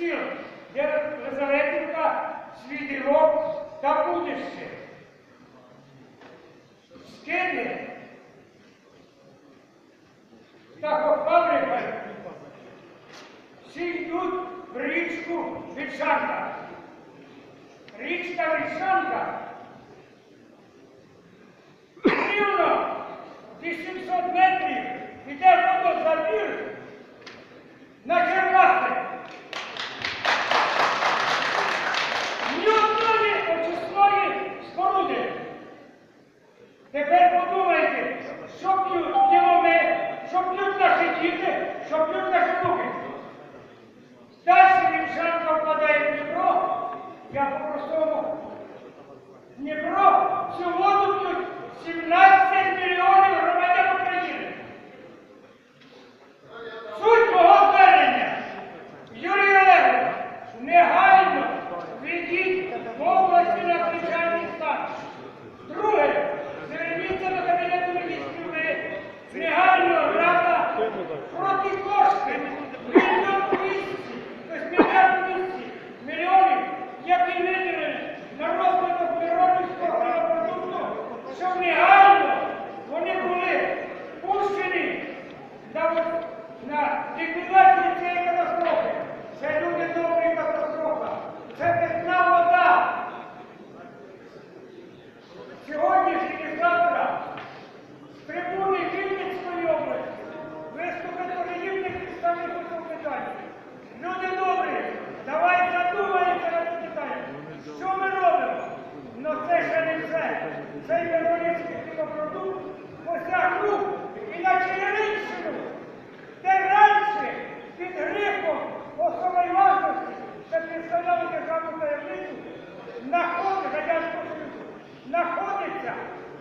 стіл, де Лизаветівка, світилок та будище. Скиди. фабрика Всі йдуть в річку Вільшанка. Тепер подумайте, що п'ють ми, що п'ють наші діти, що п'ють наші внуки. Далі Вільшанка впадає в Дніпро, я по-простому. На ліквідацію цієї катастрофи. Це люди добрі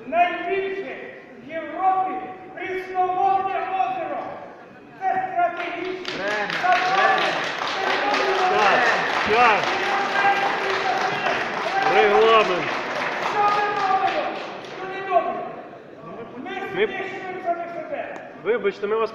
найбільше в Європі прісноводне озеро. Це стратегічне. Так, регламент. Що ми робимо? Що не добре? Ми- знищуємо самих себе. Вибачте, ми вас